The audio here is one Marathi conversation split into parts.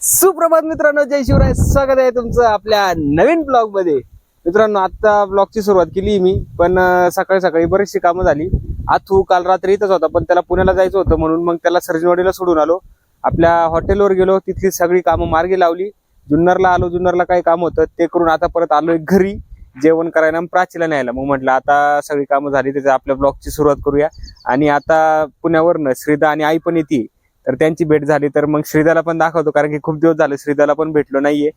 सुप्रभात मित्रांनो जय शिवराय. स्वागत आहे तुमचं आपल्या नवीन ब्लॉगमध्ये. मित्रांनो आता ब्लॉगची सुरुवात केली मी पण सकाळी सकाळी बरीचशी कामं झाली. आथू काल रात्री इथंच होता पण त्याला पुण्याला जायचं होतं म्हणून मग त्याला सर्जनवाडीला सोडून आलो. आपल्या हॉटेलवर गेलो तिथली सगळी कामं मार्गी लावली. जुन्नरला आलो जुन्नरला काही काम होतं ते करून आता परत आलोय घरी. जेवण करायला प्राचीला न्यायला. मग म्हटलं आता सगळी कामं झाली त्याच्या आपल्या ब्लॉगची सुरुवात करूया. आणि आता पुण्यावरनं श्रीदा आणि आई पण येते तर त्यांची भेट झाली तर मग श्रीदाला पण दाखवतो कारण की खूप दिवस झाले श्रीदाला पण भेटलो नाहीये.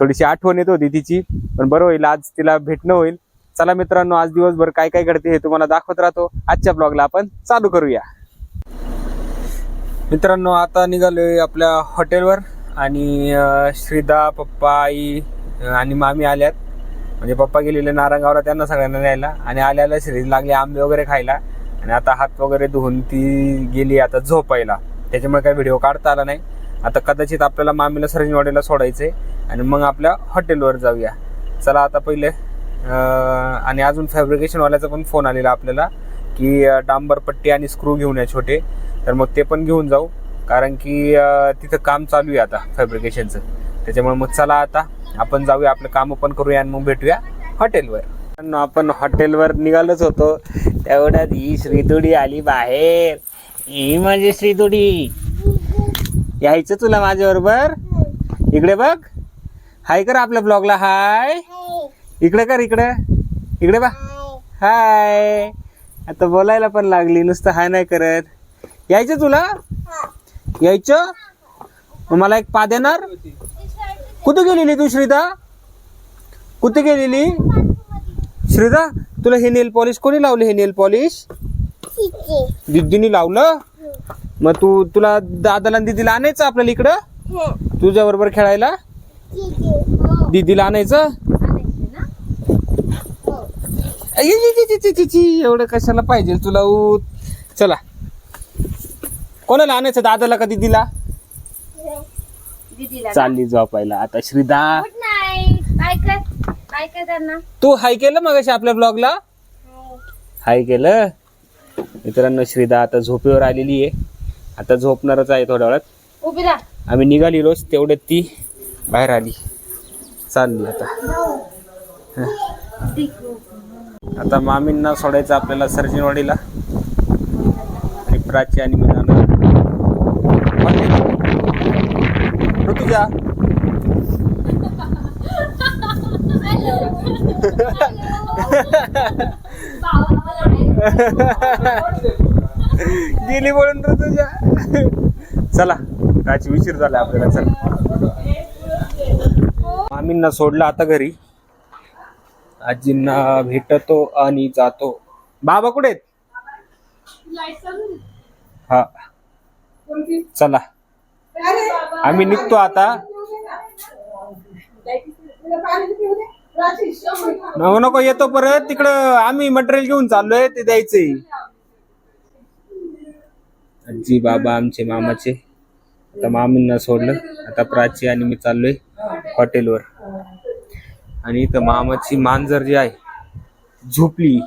थोडीशी आठवण येत होती तिची पण बरं होईल आज तिला भेटणं होईल. चला मित्रांनो आज दिवसभर काय काय घडते हे तुम्हाला दाखवत राहतो. आजच्या ब्लॉगला आपण चालू करूया. मित्रांनो आता निघालोय आपल्या हॉटेलवर आणि श्रीदा पप्पा आई आणि मामी आल्यात. म्हणजे पप्पा गेलेले नारंगावला त्यांना सगळ्यांना न्यायला. आणि आल्याला श्री लागले आंबे वगैरे खायला. आणि आता हात वगैरे धुवून ती गेली आता झोपायला. त्याच्यामुळे काही व्हिडिओ काढता आला नाही. आता कदाचित आपल्याला मामीला सरंजवाडीला आहे आणि मग आपल्या हॉटेलवर जाऊया. चला आता पहिले आणि अजून फॅब्रिकेशनवाल्याचा पण फोन आलेला आपल्याला की डांबर पट्टी आणि स्क्रू घेऊन या छोटे. तर मग ते पण घेऊन जाऊ. कारण की तिथं काम चालू आहे आता फॅब्रिकेशनचं त्याच्यामुळे मग चला आता आपण जाऊया आपलं काम पण करूया आणि मग भेटूया हॉटेलवर. आपण हॉटेलवर निघालोच होतो. तेवढ्यात ही श्रीतुडी आली बाहेर. ही माझी श्रीतुडी यायचं तुला माझ्या बरोबर इकडे बघ. हाय कर आपल्या ब्लॉगला हाय. इकडे कर इकडे. इकडे बा. हाय. आता बोलायला पण लागली नुसतं हाय नाही करत. यायचं तुला? यायचं? मग मला एक पा देणार? कुठे गेलेली तू श्रीदा? कुठे गेलेली? श्रीदा तुला हे नेल पॉलिश कोणी लावली हे नेल पॉलिश दिदीनी लावलं? मग तू तुला दादाला आणि दिदीला आणायचं आपल्याला इकडं? तुझ्या बरोबर खेळायला? दीदीला आणायचं? एवढं कशाला पाहिजे तुला चला. कोणाला आणायचं दादाला का दीदीला? चालली झोपायला. आता श्रीदा. तू हाय केलं मग आपल्या ब्लॉगला हाय केलं? मित्रांनो श्रीदा आता झोपेवर आलेली आहे. आता झोपणारच आहे थोड्या वेळात. उभी राहा. आम्ही निघालेलोच तेवढ्यात ती बाहेर आली. चालली आता. आता मामींना सोडायचं आपल्याला सर्जनवाडीला. आणि प्राची आणि मी जाणार. ऋतुजा. गेली बोलून तुझ्या. चला प्राची उशीर झाला आपल्याला चला. मामींना सोडलं आता घरी. आजींना भेटतो आणि जातो. बाबा कुठे आहेत? हा. चला. आम्ही निघतो आता. नको नको येतो परत. तिकडं आम्ही मटेरियल घेऊन चाललोय ते द्यायचंय. आजी बाबा आमचे मामाचे. आता मामींना सोडलं. आता प्राची आणि मी चाललोय हॉटेलवर. आणि इथं मामाची मांजर जी आहे झोपली.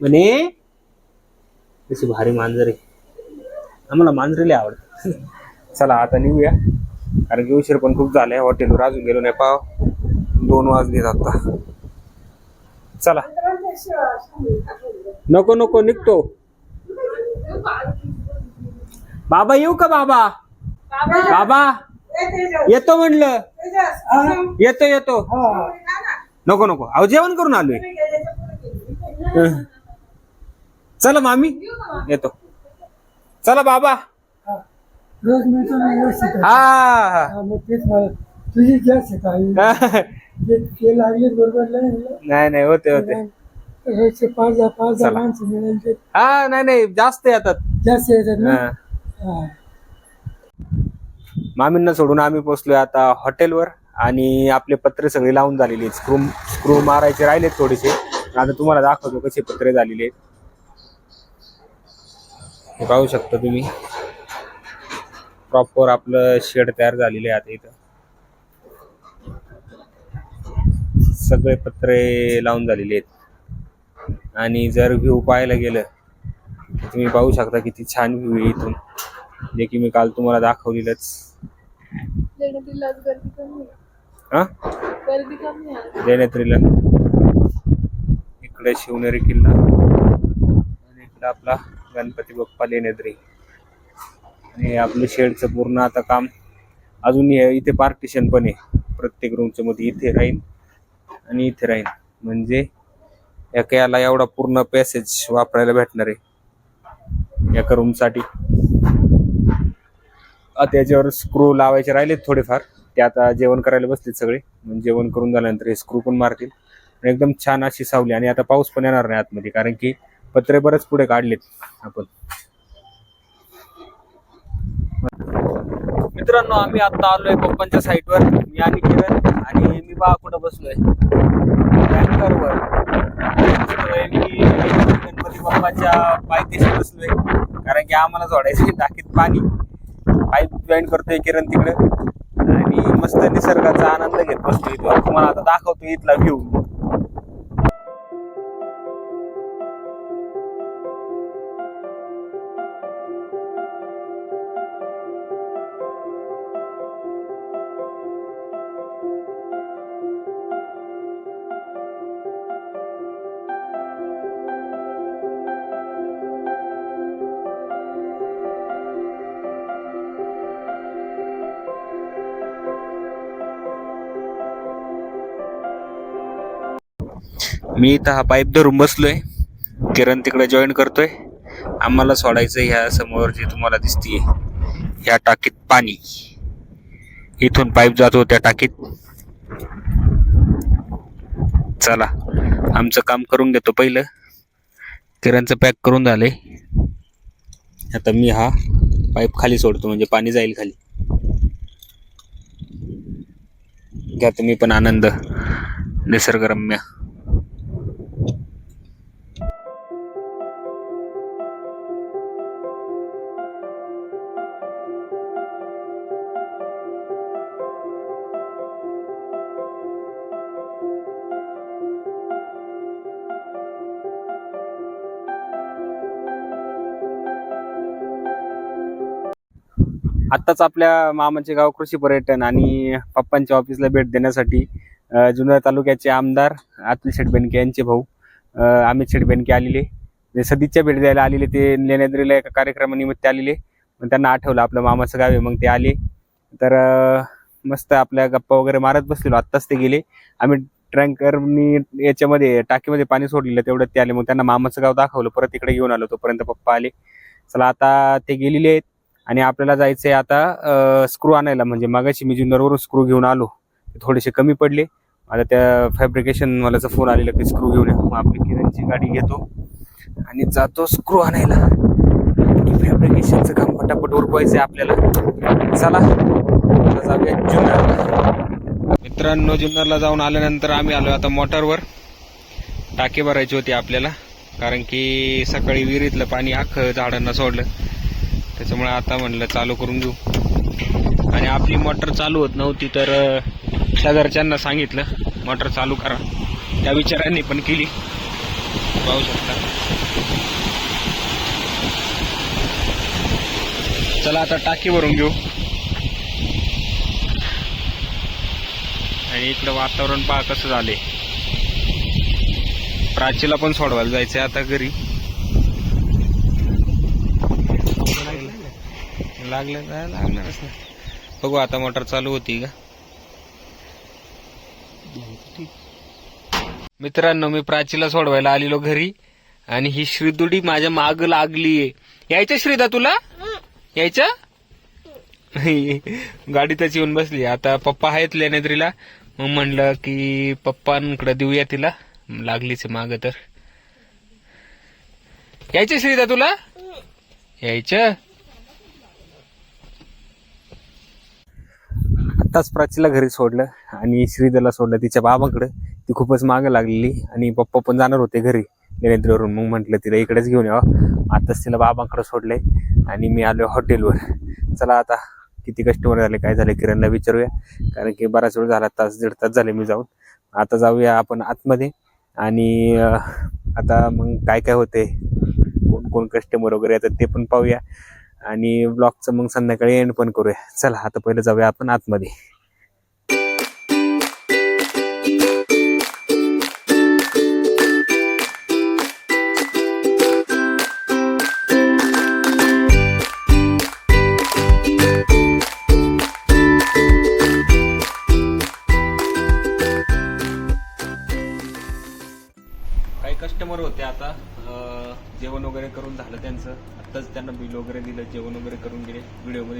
म्हणे तशी भारी मांजर आहे. आम्हाला मांजरेले आवडत. चला आता निघूया. कारण की उशीर पण खूप झालाय. हॉटेलवर अजून गेलो नाही. पाव दोन वाजले आता. चला. नको नको निघतो. बाबा येऊ का बाबा? बाबा येतो म्हणलं. येतो येतो. नको नको. अहो जेवण करून आलोय. चला मामी. येतो. चला बाबा. रोज मिळतो ना व्यवस्थित आहे. हा हा, मग तेच मला. तुझी जास्त काही हा. ते लागले बरोबर नाही नाही नाही होते होते. रोजचे पाच दहा पाच दहा चला. माणसं मिळेल ते. हा नाही नाही जास्त येतात. जास्त येतात ना? हा. हा. मामींना सोडून आम्ही पोहोचलोय आता हॉटेलवर आणि आपले पत्रे सगळे लावून झालेले आहेत. स्क्रू स्क्रू मारायचे राहिलेत थोडेसे. आता तुम्हाला दाखवतो कसे पत्रे झालेले आहेत. हे पाहू शकता तुम्ही. प्रॉपर आपलं शेड तयार झालेले आहे आता इथं. सगळे पत्रे लावून झालेले आहेत. आणि जर व्ह्यू पाहायला गेलं तर तुम्ही पाहू शकता किती छान व्ह्यू आहे इथून. जे की मी काल तुम्हाला दाखवलेलंच. हा जैनेत्रीला इकडे शिवनेरी किल्ला. आणि इकडे आपला गणपती बाप्पा लेनेद्री आणि आपलं शेडचं पूर्ण आता काम अजून आहे. इथे पार्टिशन पण आहे. प्रत्येक रूमच्या मध्ये इथे राहील आणि इथे राहील म्हणजे एका याला एवढा पूर्ण पॅसेज वापरायला भेटणार आहे. एका रूमसाठी आता याच्यावर स्क्रू लावायचे राहिलेत थोडेफार. ते आता जेवण करायला बसलेत सगळे. म्हणजे जेवण करून झाल्यानंतर हे स्क्रू पण मारतील. आणि एकदम छान अशी सावली. आणि आता पाऊस पण येणार नाही आतमध्ये कारण की पत्रे बरेच पुढे काढलेत आपण. मित्रांनो आम्ही आता आलोय पप्पांच्या साईटवर. मी आणि किरण आणि मी बा कुठं बसलोय? टँकरवर मी गणपती बाप्पाच्या पायथ्याशी बसलोय. कारण की आम्हाला सोडायचं टाकीत पाणी. पाईप जॉईन करतोय किरण तिकडं. आणि मस्त निसर्गाचा आनंद घेत बसतोय. तुम्हाला आता दाखवतो इथला व्ह्यू मी इथं हा पाईप धरून बसलोय. किरण तिकडे जॉईन करतोय. आम्हाला सोडायचं ह्या समोर जे तुम्हाला दिसतीये ह्या टाकीत पाणी. इथून पाईप जातो त्या टाकीत. चला आमचं काम करून घेतो पहिलं. किरणचं पॅक करून झालंय. आता मी हा पाईप खाली सोडतो म्हणजे पाणी जाईल खाली. घ्या तुम्ही पण आनंद. निसर्गरम्य. आत्ताच आपल्या मामाचे गाव कृषी पर्यटन आणि पप्पांच्या ऑफिसला भेट देण्यासाठी अ, जुन्नर तालुक्याचे आमदार अतुल शेटबेनके यांचे भाऊ अमित शेटबेनके आलेले. सदिच्छा भेट द्यायला आलेले ते लेण्याद्रीला एका कार्यक्रमानिमित्त आलेले. मग त्यांना आठवलं आपलं मामाचं गाव आहे मग ते आले. तर मस्त आपल्या गप्पा वगैरे मारत बसलेलो. आत्ताच ते गेले. आम्ही ट्रँकरनी याच्यामध्ये टाकीमध्ये पाणी सोडलेलं तेवढं ते आले. मग त्यांना मामाचं गाव दाखवलं. परत इकडे घेऊन आलो तोपर्यंत पप्पा आले. चला आता ते गेलेले आहेत. आणि आपल्याला जायचं आहे आता स्क्रू आणायला. म्हणजे मागाशी मी जुन्नरवरून स्क्रू घेऊन आलो. ते थोडेसे कमी पडले. आता त्या फॅब्रिकेशनवाल्याचं फोन आलेला की स्क्रू घेऊन या. मग आपली किरणची गाडी घेतो आणि जातो स्क्रू आणायला. फॅब्रिकेशनचं काम पटापट उरकवायचं आहे आपल्याला. चला जाऊया जुन्नरला. मित्रांनो जुन्नरला जाऊन आल्यानंतर आम्ही आलो आता मोटरवर. टाकी भरायची होती आपल्याला. कारण की सकाळी विहिरीतलं पाणी अख्खं झाडांना सोडलं. त्याच्यामुळे आता म्हणलं चालू करून घेऊ. आणि आपली मोटर चालू होत नव्हती तर शेजारच्यांना सांगितलं मोटर चालू करा. त्या विचारांनी पण केली. पाहू शकता. चला आता टाकी भरून घेऊ. आणि इकडं वातावरण पहा कसं झाले प्राचीला पण सोडवायला जायचंय आता घरी. लागलं ना. लागणारच ना बघू आता मोटर चालू होती का? मित्रांनो मी प्राचीला सोडवायला आलेलो घरी आणि ही श्रीदुडी माझ्या माग लागलीये. यायचं श्रीदा तुला? यायचं? गाडीतच येऊन बसली. आता पप्पा आहेत लेनेद्रीला मग म्हणलं की पप्पांकडे देऊया तिला. लागलीच माग तर. यायचं श्रीदा तुला? यायचं? आताच प्राचीला घरी सोडलं आणि श्रीदला सोडलं तिच्या बाबांकडं. ती खूपच मागं लागलेली आणि पप्पा पण जाणार होते घरी नरेंद्रवरून मग म्हटलं तिला इकडेच घेऊन यावं. आताच तिला बाबांकडे सोडलंय आणि मी आलो हॉटेलवर. चला आता किती कस्टमर झाले काय झाले किरणला विचारूया. कारण की बराच वेळ झाला तास दीड तास झाले मी जाऊन. आता जाऊया आपण आतमध्ये आणि आता मग काय काय होते कोण कोण कस्टमर वगैरे येतात ते पण पाहूया. आणि ब्लॉगचं मग संध्याकाळी एंड पण करूया. चला आता पहिलं जाऊया आपण आतमध्ये.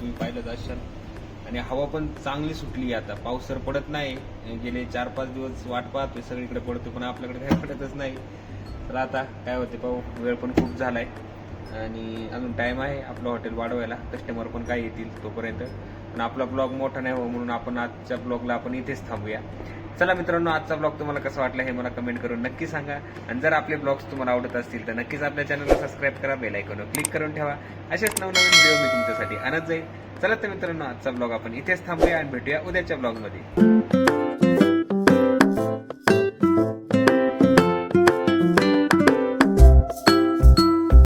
तुम्ही पाहिलं असाल. आणि हवा पण चांगली सुटली आहे आता. पाऊस तर पडत नाही. गेले चार पाच दिवस वाट पाहतोय. सगळीकडे पडतो पण आपल्याकडे काय पडतच नाही. तर आता काय होते पाहू. वेळ पण खूप झालाय. आणि अजून टाईम आहे आपलं हॉटेल वाढवायला. कस्टमर पण काय येतील तोपर्यंत. पण आपला ब्लॉग मोठा नाही हो म्हणून आपण आजच्या ब्लॉगला आपण इथेच थांबूया. चला मित्रांनो आजचा ब्लॉग तुम्हाला कसा वाटला हे मला कमेंट करून नक्की सांगा. आणि जर आपले ब्लॉग्स तुम्हाला आवडत असतील तर नक्कीच आपल्या चॅनलला सबस्क्राईब करा बेल आयकॉनवर क्लिक करून ठेवा. असेच नवनवीन व्हिडिओ मी तुमच्यासाठी आणत जाईल चला तर मित्रांनो आजचा ब्लॉग आपण इथेच थांबूया आणि भेटूया उद्याच्या ब्लॉगमध्ये.